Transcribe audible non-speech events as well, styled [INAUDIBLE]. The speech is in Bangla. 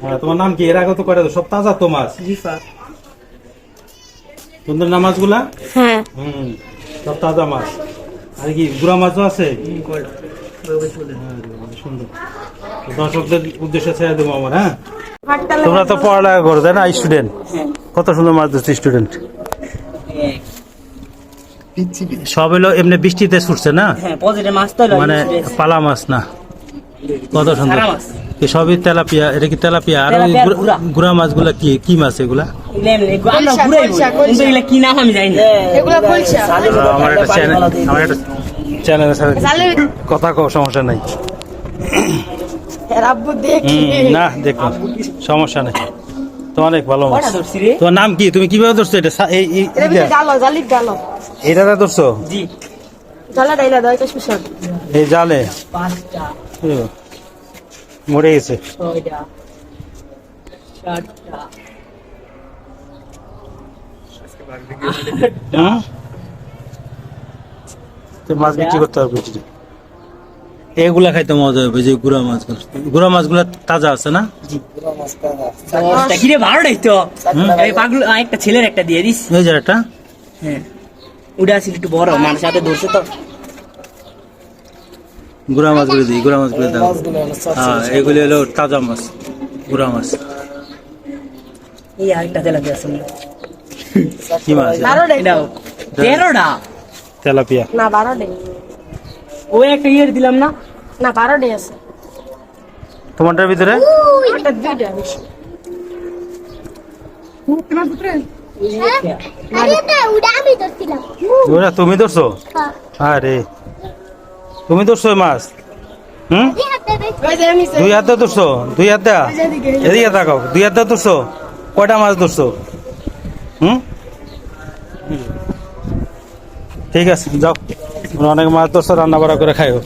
হ্যাঁ, তোমার নাম কি? এর আগে তো করে সব তাজা তো মাছ মাছগুলা হ্যাঁ। হুম সব তাজা মাছ। আর কি গুড়া মাছও আছে? হ্যাঁ, সুন্দর। দর্শকদের উদ্দেশ্যে ছেড়ে দেবো আমার হ্যাঁ? তোমরা তো পড়ালেখা করো তাই না স্টুডেন্ট কত সুন্দর মাছ ধরছে স্টুডেন্ট সব হলো এমনি বৃষ্টিতে ছুটছে না? হ্যাঁ মাছ মানে পালা মাছ না? কত সুন্দর। সবই তেলাপিয়া? এটা কি তেলাপিয়া? আর ওই গুড়া- মাছগুলা কি? কি মাছ এগুলা? আমরা কি একটা চ্যানেল আমার একটা চ্যানেলের সাথে কথা কও সমস্যা নাই। হুম, না দেখো সমস্যা নেই। তো অনেক ভালো মাছ। তোমার নাম কি? তুমি কীভাবে ধরছো এটা? এটা ধরছো? এই জালে? মরে গেছে। হ্যাঁ? তো মাছ বিক্রি করতে হবে এগুলা খাইতে মজা হবে যে গুড়া মাছগুলো গুড়া মাছগুলো তাজা আছে না? বারোটাই তো এই পাগল একটা ছেলের একটা দিয়ে দিস। এই যে একটা হ্যাঁ। ওটা একটু বড় মানুষ সাথে ধরছে তো। গুড়া মাছগুলো দিই গুড়া মাছগুলো দাও। হ্যাঁ এগুলি হলো তাজা মাছ গুড়া মাছ। এই আরেকটা তেলাপিয়া আছে [LAUGHS] কি মাছ? তেরোটা? তেলাপিয়া। না বারো ডাই ওই একটা ইয়ে দিলাম না। না বারো ডাই আছে। তোমারটার ভিতরে? একটা দুইটা বেশি। তুমি ধরছো? আরে। তুমি ধরছো মাছ? হুম? দুই হাতে ধরছো? দুই হাতে? এদিকে তাকাও দুই হাতে ধরছো? কয়টা মাছ ধরছো? হুম? ঠিক আছে যাও। অনেক মাছ ধরছো রান্না বাড়া করে খাইও।